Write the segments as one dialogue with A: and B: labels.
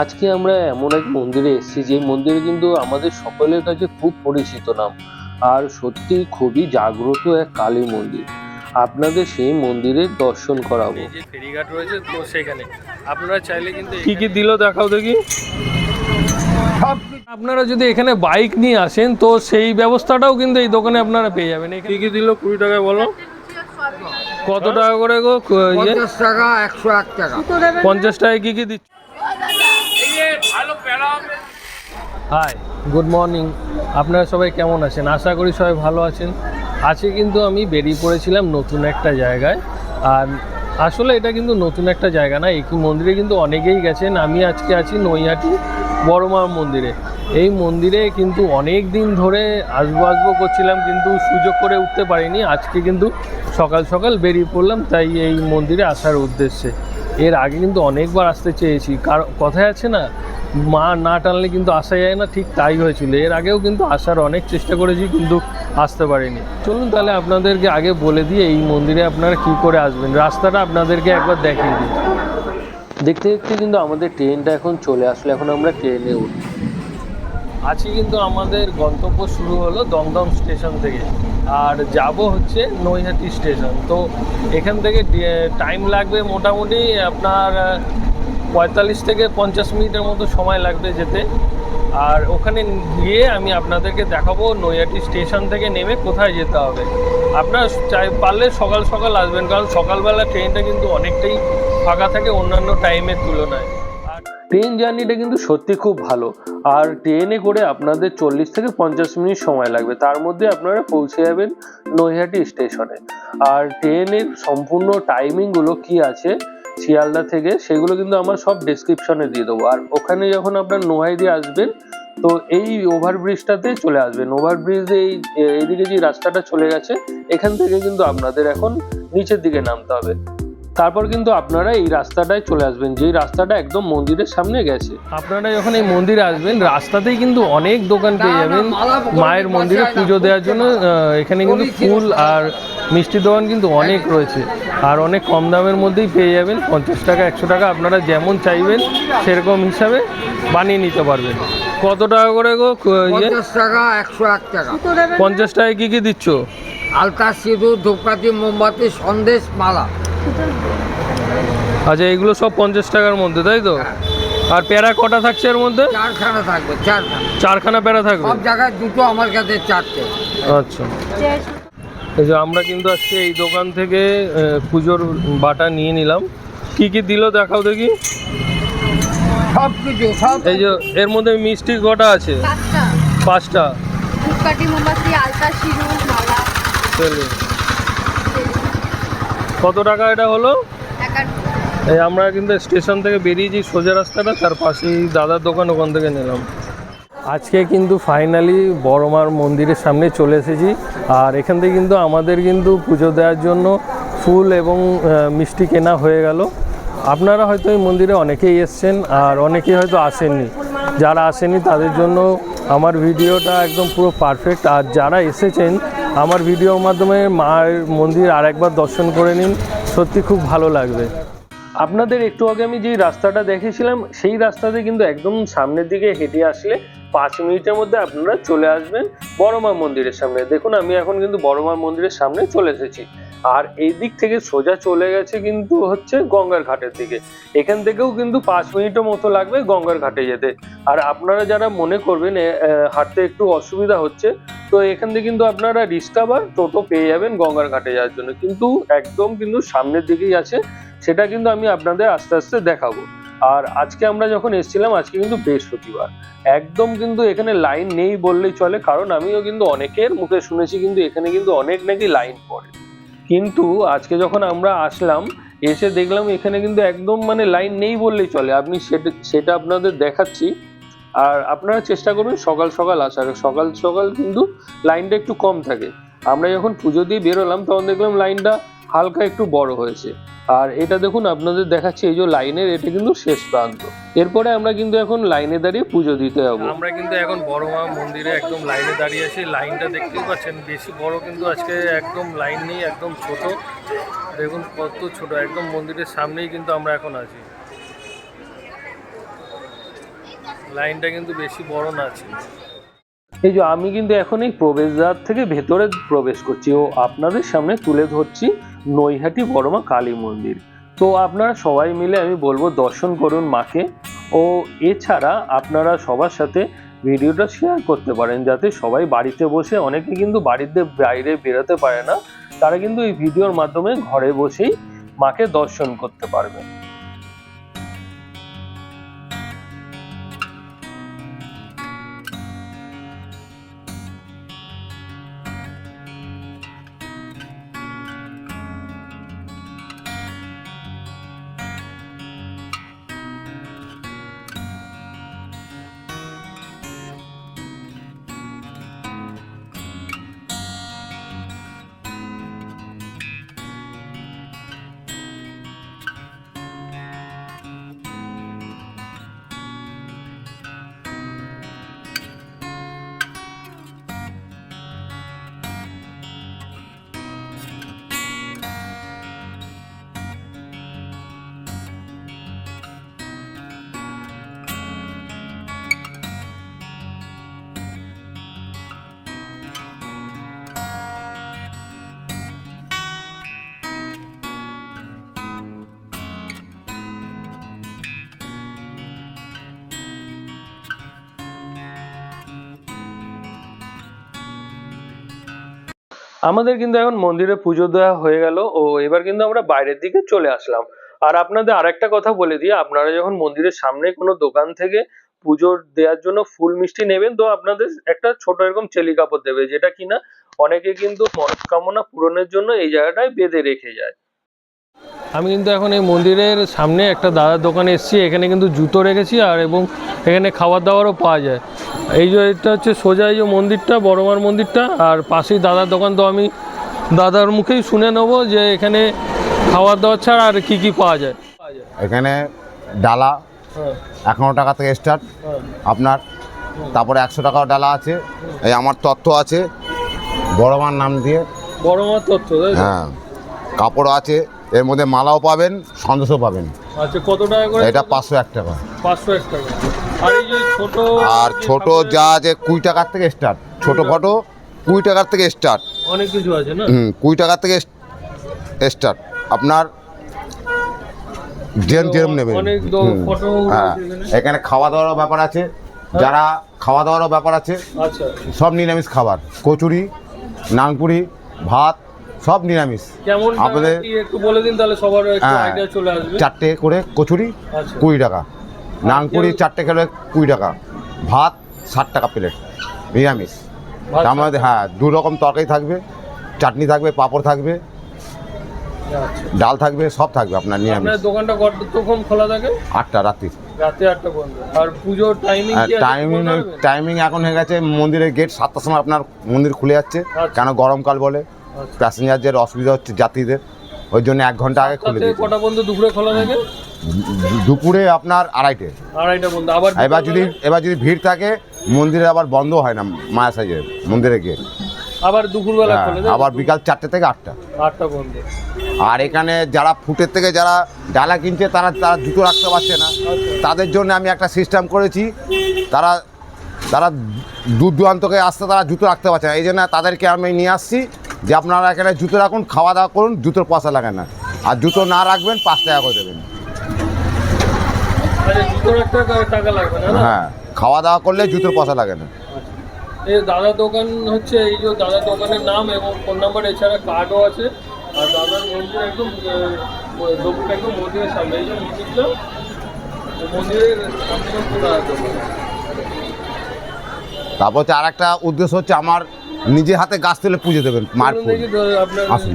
A: আজকে আমরা এমন এক মন্দিরে এসেছি যে মন্দিরে কিন্তু আমাদের সকলের কাছে খুব পরিচিত নাম। আর সত্যি খুবই জাগ্রত এক কালী মন্দির। আপনাদের সেই মন্দিরের দর্শন করাবো।
B: যে ফেরিঘাট রয়েছে তো সেখানে আপনারা চাইলে কিন্তু কি কি দিল দেখাও দেখি। আপনারা যদি এখানে বাইক নিয়ে আসেন তো সেই ব্যবস্থাটাও কিন্তু এই দোকানে আপনারা পেয়ে যাবেন। কি কি দিল? কুড়ি টাকায় বলো। কত টাকা করে গো? ইয়ে?
C: পঞ্চাশ টাকা একশো এক টাকা।
B: পঞ্চাশ টাকায় কি কি দিচ্ছ? হাই গুড মর্নিং আপনারা সবাই কেমন আছেন? আশা করি সবাই ভালো আছেন। আজকে কিন্তু আমি বেরিয়ে পড়েছিলাম নতুন একটা জায়গায়। আর আসলে এটা কিন্তু নতুন একটা জায়গা না এই মন্দিরে কিন্তু অনেকেই গেছেন। আমি আজকে আছি নৈহাটি বড়মা মন্দিরে। এই মন্দিরে কিন্তু অনেক দিন ধরে আসব আসব করছিলাম, কিন্তু সুযোগ করে উঠতে পারিনি। আজকে কিন্তু সকাল সকাল বেরিয়ে পড়লাম, তাই এই মন্দিরে আসার উদ্দেশ্যে। এর আগে কিন্তু অনেকবার আসতে চেয়েছি। কারণ কথায় আছে না, মা না টানলে কিন্তু আসা যায় না, ঠিক তাই হয়েছিল। এর আগেও কিন্তু আসার অনেক চেষ্টা করেছি, কিন্তু আসতে পারিনি। চলুন তাহলে আপনাদেরকে আগে বলে দিয়ে এই মন্দিরে আপনারা কি করে আসবেন। রাস্তাটা আপনাদেরকে একবার দেখিয়ে দিই।
A: দেখতে দেখতে কিন্তু আমাদের ট্রেনটা এখন চলে আসলো, এখন আমরা ট্রেনে উঠি
B: আজকে কিন্তু আমাদের গন্তব্য শুরু হলো দমদম স্টেশন থেকে। আর যাব হচ্ছে নৈহাটি স্টেশন। তো এখান থেকে টাইম লাগবে মোটামুটি আপনার পঁয়তাল্লিশ থেকে পঞ্চাশ মিনিটের মতো সময় লাগবে যেতে। আর ওখানে গিয়ে আমি আপনাদেরকে দেখাবো নৈহাটি স্টেশন থেকে নেমে কোথায় যেতে হবে। আপনারা চাই, পারলে সকাল সকাল আসবেন, কারণ সকালবেলা ট্রেনটা কিন্তু অনেকটাই ফাঁকা থাকে অন্যান্য টাইমের তুলনায়।
A: ট্রেন জার্নিটা কিন্তু সত্যি খুব ভালো। আর ট্রেনে করে আপনাদের চল্লিশ থেকে পঞ্চাশ মিনিট সময় লাগবে। তার মধ্যে আপনারা পৌঁছে যাবেন নৈহাটি স্টেশনে। আর ট্রেনের সম্পূর্ণ টাইমিংগুলো কি আছে শিয়ালদা থেকে, সেগুলো কিন্তু আমার সব ডেসক্রিপশনে দিয়ে দেবো। আর ওখানে যখন আপনার নোহাইদি আসবেন, তো এই ওভারব্রিজটাতে চলে আসবেন। ওভারব্রিজে এই, এইদিকে যে রাস্তাটা চলে গেছে, এখান থেকে কিন্তু আপনাদের এখন নিচের দিকে নামতে হবে। তারপর কিন্তু আপনারা এই রাস্তাটায় চলে আসবেন যেই রাস্তাটা একদম মন্দিরের সামনে গেছে।
B: আপনারা যখন এই মন্দিরে আসবেন রাস্তাতেই কিন্তু অনেক দোকান পেয়ে যাবেন। মায়ের মন্দিরে পুজো দেওয়ার জন্য এখানে কিন্তু ফুল আর মিষ্টি দোকান কিন্তু অনেক রয়েছে। আর অনেক কম দামের মধ্যেই পেয়ে যাবেন। পঞ্চাশ টাকা একশো টাকা আপনারা যেমন চাইবেন সেরকম হিসাবে বানিয়ে নিতে পারবেন। কত টাকা করে গো ইয়ে?
C: পঞ্চাশ টাকা একশো এক টাকা।
B: পঞ্চাশ টাকায় কী কী দিচ্ছ?
C: আলতা সিঁদুর ধূপকাঠি মোমবাতি সন্দেশ মালা।
B: আচ্ছা এগুলো সব পঞ্চাশ টাকার মধ্যে তাই তো? আর প্যারা কটা থাকছে এর মধ্যে?
C: চারখানা থাকবে চারখানা।
B: চারখানা প্যারা থাকবে?
C: সব জায়গায় দুটো আমার কাছে চারটে।
B: আচ্ছা। এই যে আমরা কিন্তু আজকে এই দোকান থেকে পুজোর বাটা নিয়ে নিলাম। কি কি দিল দেখাও দেখি।
C: সব কিছু সব
B: এই যে এর মধ্যে মিষ্টি কটা আছে?
D: পাঁচটা।
B: পাঁচটা।
D: ধূপকাঠি মোমবাতি আলতা সিঁদুর মালা।
B: চলো। কত টাকা এটা হলো? এই আমরা কিন্তু স্টেশন থেকে বেরিয়েছি সোজা রাস্তাটা তার পাশেই দাদার দোকান ওখান থেকে নিলাম। আজকে কিন্তু ফাইনালি বড়মার মন্দিরের সামনে চলে এসেছি। আর এখান থেকে কিন্তু আমাদের কিন্তু পুজো দেওয়ার জন্য ফুল এবং মিষ্টি কেনা হয়ে গেল। আপনারা হয়তো এই মন্দিরে অনেকেই এসছেন আর অনেকেই হয়তো আসেননি। যারা আসেনি তাদের জন্য আমার ভিডিওটা একদম পুরো পারফেক্ট আর যারা এসেছেন আমার ভিডিওর মাধ্যমে মায়ের মন্দির আর একবার দর্শন করে নিন। সত্যি খুব ভালো লাগবে।
A: আপনাদের একটু আগে আমি যেই রাস্তাটা দেখেছিলাম, সেই রাস্তাতে কিন্তু একদম সামনের দিকে হেঁটে আসলে পাঁচ মিনিটের মধ্যে আপনারা চলে আসবেন বড়মা মন্দিরের সামনে। দেখুন, আমি এখন কিন্তু বড়মা মন্দিরের সামনে চলে এসেছি। আর এই দিক থেকে সোজা চলে গেছে কিন্তু হচ্ছে গঙ্গার ঘাটের দিকে। এখান থেকেও কিন্তু পাঁচ মিনিটের মতো লাগবে গঙ্গার ঘাটে যেতে। আর আপনারা যারা মনে করবেন হাঁটতে একটু অসুবিধা হচ্ছে, তো এখান থেকে কিন্তু আপনারা রিক্সা বা টোটো পেয়ে যাবেন গঙ্গার ঘাটে যাওয়ার জন্য। কিন্তু একদম কিন্তু সামনের দিকেই আছে, সেটা কিন্তু আমি আপনাদের আস্তে আস্তে দেখাবো। আর আজকে আমরা যখন এসেছিলাম, আজকে কিন্তু বৃহস্পতিবার। একদম কিন্তু এখানে লাইন নেই বললেই চলে, কারণ আমিও কিন্তু অনেকের মুখে শুনেছি কিন্তু এখানে কিন্তু অনেক নাকি লাইন পড়ে। কিন্তু আজকে যখন আমরা আসলাম, এসে দেখলাম এখানে কিন্তু একদম মানে লাইন নেই বললেই চলে। আপনি সেটা সেটা আপনাদের দেখাচ্ছি। আর আপনারা চেষ্টা করবেন সকাল সকাল আসার। সকাল সকাল কিন্তু লাইনটা একটু কম থাকে। আমরা যখন পুজো দিয়ে বেরোলাম, তখন দেখলাম লাইনটা হালকা একটু বড় হয়েছে। আর এটা দেখুন, আপনাদের দেখাচ্ছি, এই যে লাইনের, এটা কিন্তু শেষ প্রান্ত। এরপরে আমরা কিন্তু এখন লাইনে দাঁড়িয়ে পুজো দিতে যাব।
B: আমরা কিন্তু এখন বড় মা মন্দিরে একদম লাইনে দাঁড়িয়ে আছি। লাইনটা দেখতেই পাচ্ছেন, বেশি বড় কিন্তু আজকে একদম লাইন নেই, একদম ছোট। দেখুন কত ছোট, একদম মন্দিরের সামনেই কিন্তু আমরা এখন আছি। লাইনটা কিন্তু বেশি বড় না আছে।
A: এই যে আমি কিন্তু এখন এই প্রবেশদ্বার থেকে ভেতরে প্রবেশ করছি ও আপনাদের সামনে তুলে ধরছি নৈহাটি বড়মা কালী মন্দির। তো আপনারা সবাই মিলে আমি বলব দর্শন করুন মাকে। ও এছাড়া আপনারা সবার সাথে ভিডিওটা শেয়ার করতে পারেন যাতে সবাই বাড়িতে বসে, অনেকে কিন্তু বাড়িতে বাইরে বেরোতে পারে না, তারা কিন্তু এই ভিডিওর মাধ্যমে ঘরে বসেই মাকে দর্শন করতে পারবে। আমাদের কিন্তু এখন মন্দিরে পুজো দেওয়া হয়ে গেল ও এবার কিন্তু আমরা বাইরের দিকে চলে আসলাম। আর আপনাদের আরেকটা কথা বলে দিই, আপনারা যখন মন্দিরের সামনে কোনো দোকান থেকে পুজোর দেওয়ার জন্য ফুল মিষ্টি নেবেন, তো আপনাদের একটা ছোট এরকম চেলি কাপড় দেবে, যেটা কিনা অনেকে কিন্তু মনস্কামনা পূরণের জন্য এই জায়গাটায় বেঁধে রেখে যায়।
B: আমি কিন্তু এখন এই মন্দিরের সামনে একটা দাদার দোকানে এসেছি এখানে কিন্তু জুতো রেখেছি আর এবং এখানে খাবার দাবারও পাওয়া যায়। এই যে এটা হচ্ছে সোজা এই যে মন্দিরটা বড়মার মন্দিরটা আর পাশেই দাদার দোকান তো আমি দাদার মুখেই শুনে নেব যে এখানে খাবার দাবার ছাড়া আর কি কি পাওয়া যায়।
E: এখানে ডালা
B: হ্যাঁ।
E: একান্ন টাকা থেকে স্টার্ট
B: হ্যাঁ।
E: আপনার তারপরে একশো টাকাও ডালা আছে এই আমার তত্ত্ব আছে বড় মার নাম দিয়ে।
B: বড়মার তথ্য তাই
E: হ্যাঁ। কাপড় আছে এর মধ্যে মালাও পাবেন সন্দেশও পাবেন।
B: আচ্ছা কত টাকা করে?
E: এটা পাঁচশো এক টাকা।
B: পাঁচশো এক টাকা। আর এই যে ছোট
E: আর ছোট যা আছে কুড়ি টাকার থেকে স্টার্ট ছোট ফটো কুড়ি টাকার থেকে স্টার্ট
B: অনেক কিছু আছে না?
E: হুম কুড়ি টাকার থেকে স্টার্ট আপনার যেরম যেরম নেবেন। হ্যাঁ।
B: এখানে।
E: খাওয়া দাওয়ারও ব্যাপার আছে। যারা খাওয়া দাওয়ারও ব্যাপার আছে
B: আচ্ছা।
E: সব নিরামিষ খাবার। কচুরি নানপুরি ভাত সব নিরামিষ।
B: কেমন
E: আপনাদের
B: একটু বলে দিন তাহলে সবার একটু
E: হ্যাঁ,
B: আইডিয়া চলে আসবে।
E: চারটে করে কচুরি
B: আচ্ছা।
E: কুড়ি টাকা। নানপুরি
B: কেউ-
E: চারটে খেলে কুড়ি টাকা। ভাত ষাট টাকা প্লেট নিরামিষ। তার মধ্যে হ্যাঁ দু রকম তরকারি থাকবে চাটনি থাকবে পাঁপড় থাকবে
B: আচ্ছা।
E: ডাল থাকবে সব থাকবে আপনার নিরামিষ।
B: দোকানটা কতক্ষণ খোলা থাকে?
E: আটটা রাত্রি।
B: রাতে আটটা পর্যন্ত। আর পুজোর টাইমিং
E: টাইমিং টাইমিং এখন হয়ে গেছে মন্দিরের গেট সাতটার সময় আপনার মন্দির খুলে যাচ্ছে।
B: আচ্ছা।
E: কেন? গরমকাল বলে।
B: আচ্ছা।
E: প্যাসেঞ্জারদের অসুবিধা হচ্ছে যাত্রীদের। ওই জন্য এক ঘণ্টা আগে খুলে দিয়েছে।
B: কটা পর্যন্ত দুপুরে খোলা থাকে?
E: দুপুরে আপনার আড়াইটে।
B: আড়াইটা পর্যন্ত আবার
E: এবার যদি এবার যদি ভিড় থাকে মন্দিরে আবার বন্ধ হয় না মায়া সাইজের মন্দিরে গিয়ে।
B: আবার দুপুরবেলা
E: হ্যাঁ, আবার বিকাল চারটে থেকে আটটা।
B: আটটা পর্যন্ত
E: আর এখানে যারা ফুটের থেকে যারা ডালা কিনছে তারা তারা জুতো রাখতে পারছে না। তাদের জন্য আমি একটা সিস্টেম করেছি তারা তারা দূর দূরান্তকে আসতে তারা জুতো রাখতে পারছে না। এই জন্য তাদেরকে আমি নিয়ে আসছি যে আপনারা এখানে জুতো রাখুন খাওয়া দাওয়া করুন জুতোর পয়সা লাগে না। আর জুতো না রাখবেন পাঁচ টাকা করে দেবেন।
B: আচ্ছা একটা কা- টাকা লাগবে না না?
E: হ্যাঁ খাওয়া দাওয়া করলে জুতোর পয়সা লাগে না।
B: এই দাদা দোকান হচ্ছে এই যে দাদা দোকানের নাম এবং ফোন নাম্বার এছাড়া কার্ডও আছে। আর দাদার মন্দির একদম একদম মন্দিরের সামনে এই যে মন্দিরটা মন্দিরের সামনে
E: তারপর হচ্ছে আর একটা উদ্দেশ্য হচ্ছে আমার নিজে হাতে গাছ তুলে পুজো দেবেন ফুল।
B: আপনার
E: আসুন।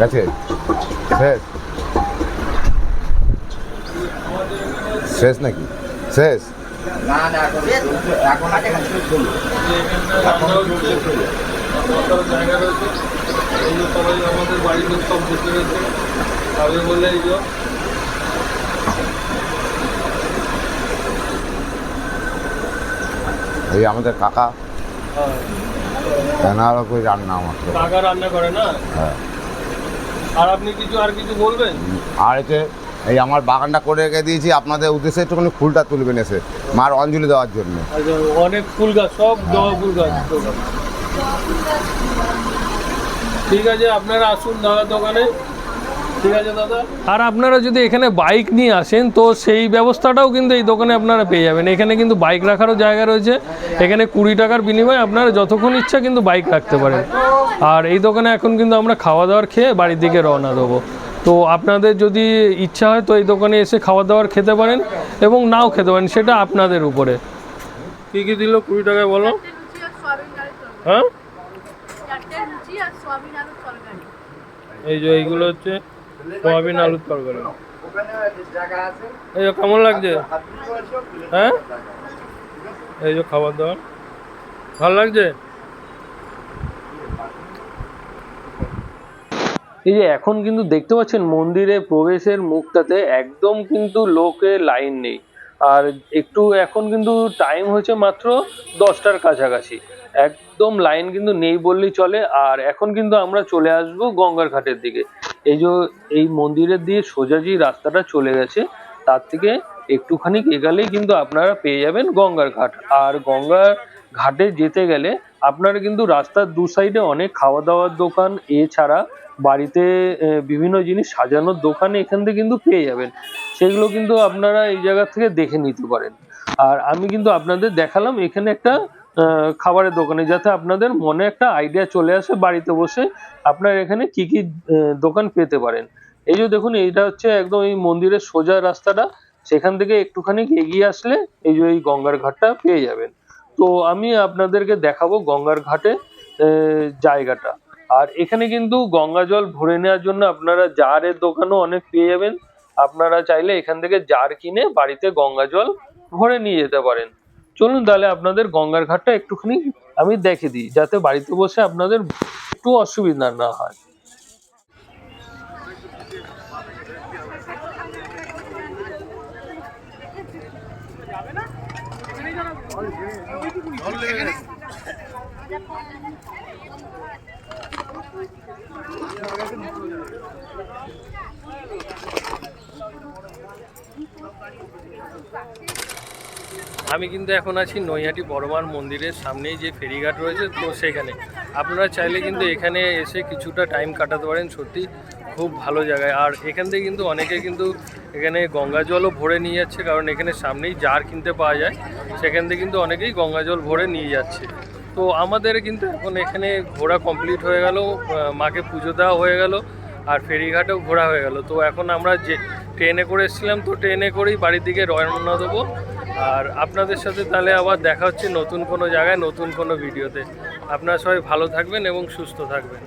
E: গেছে? শেষ? শেষ নাকি? শেষ।
B: না না এখন জায়গা রয়েছে আমাদের বাড়ির লোক সব রয়েছে। তবে বললে এই
E: আমাদের কাকা। হ্যাঁ। রান্না আমার
B: রান্না করে না?
E: হ্যাঁ।
B: আর আপনি কিছু আর কিছু বলবেন?
E: আর এই আমার বাগানটা করে রেখে দিয়েছি। আপনাদের উদ্দেশ্যে একটুখানি ফুলটা তুলবেন এসে মার অঞ্জলি দেওয়ার জন্য।
B: অনেক ফুল গাছ সব জবা ফুল গাছ। ঠিক আছে আপনারা আসুন দাদা দোকানে। ঠিক আছে দাদা? আর আপনারা যদি এখানে বাইক নিয়ে আসেন তো সেই ব্যবস্থাটাও কিন্তু এই দোকানে আপনারা পেয়ে যাবেন। এখানে কিন্তু বাইক রাখারও জায়গা রয়েছে। এখানে কুড়ি টাকার বিনিময়ে আপনারা যতক্ষণ ইচ্ছা কিন্তু বাইক রাখতে পারেন। আর এই দোকানে এখন কিন্তু আমরা খাওয়া দাওয়ার খেয়ে বাড়ির দিকে রওনা দেবো। তো আপনাদের যদি ইচ্ছা হয় তো এই দোকানে এসে খাওয়া দাওয়ার খেতে পারেন এবং নাও খেতে পারেন, সেটা আপনাদের উপরে। কী কী দিল কুড়ি টাকায় বলো? হ্যাঁ? এই যে এইগুলো হচ্ছে সোয়াবিন আলুর তরকারি। এই যে কেমন লাগছে? হ্যাঁ? এই যে খাবার দাবার ভালো লাগছে?
A: এই যে এখন কিন্তু দেখতে পাচ্ছেন মন্দিরে প্রবেশের মুখটাতে একদম কিন্তু লোকে লাইন নেই। আর একটু এখন কিন্তু টাইম হয়েছে মাত্র দশটার কাছাকাছি। একদম লাইন কিন্তু নেই বললেই চলে। আর এখন কিন্তু আমরা চলে আসব গঙ্গার ঘাটের দিকে। এই যে এই মন্দিরের দিয়ে সোজা যে রাস্তাটা চলে গেছে, তার থেকে একটুখানি এগালেই কিন্তু আপনারা পেয়ে যাবেন গঙ্গার ঘাট। আর গঙ্গার ঘাটে যেতে গেলে আপনারা কিন্তু রাস্তার দু সাইডে অনেক খাওয়া দাওয়ার দোকান, এছাড়া বাড়িতে বিভিন্ন জিনিস সাজানোর দোকান এখান থেকে কিন্তু পেয়ে যাবেন। সেগুলো কিন্তু আপনারা এই জায়গা থেকে দেখে নিতে পারেন। আর আমি কিন্তু আপনাদের দেখালাম এখানে একটা খাবারের দোকানে, যাতে আপনাদের মনে একটা আইডিয়া চলে আসে বাড়িতে বসে আপনার এখানে কি কি দোকান পেতে পারেন। এই যে দেখুন, এইটা হচ্ছে একদম এই মন্দিরের সোজা রাস্তাটা। সেখান থেকে একটুখানি এগিয়ে আসলে এই যে এই গঙ্গার ঘাটটা পেয়ে যাবেন। তো আমি আপনাদেরকে দেখাবো গঙ্গার ঘাটে জায়গাটা। আর এখানে কিন্তু গঙ্গা জল ভরে নেওয়ার জন্য আপনারা জারের দোকানও অনেক পেয়ে যাবেন। আপনারা চাইলে এখান থেকে জার কিনে বাড়িতে গঙ্গা জল ভরে নিয়ে যেতে পারেন। চলুন তাহলে আপনাদের গঙ্গার ঘাটটা একটুখানি আমি দেখে দিই, যাতে বাড়িতে বসে আপনাদের একটু অসুবিধা না হয়।
B: আমি কিন্তু এখন আছি নৈহাটি বড়মার মন্দিরের সামনেই যে ফেরিঘাট রয়েছে, তো সেখানে। আপনারা চাইলে কিন্তু এখানে এসে কিছুটা টাইম কাটাতে পারেন, সত্যি। খুব ভালো জায়গায়। আর এখান থেকে কিন্তু অনেকে কিন্তু এখানে গঙ্গা জলও ভরে নিয়ে যাচ্ছে, কারণ এখানে সামনেই জার কিনতে পাওয়া যায়। সেখান থেকে কিন্তু অনেকেই গঙ্গা জল ভরে নিয়ে যাচ্ছে। তো আমাদের কিন্তু এখন এখানে ঘোরা কমপ্লিট হয়ে গেল মাকে পুজো দেওয়া হয়ে গেল, আর ফেরিঘাটেও ঘোরা হয়ে গেল। তো এখন আমরা যে ট্রেনে করে এসেছিলাম, তো ট্রেনে করেই বাড়ির দিকে রওনা দেবো। আর আপনাদের সাথে তাহলে আবার দেখা হচ্ছে নতুন কোনো জায়গায়, নতুন কোনো ভিডিওতে। আপনারা সবাই ভালো থাকবেন এবং সুস্থ থাকবেন।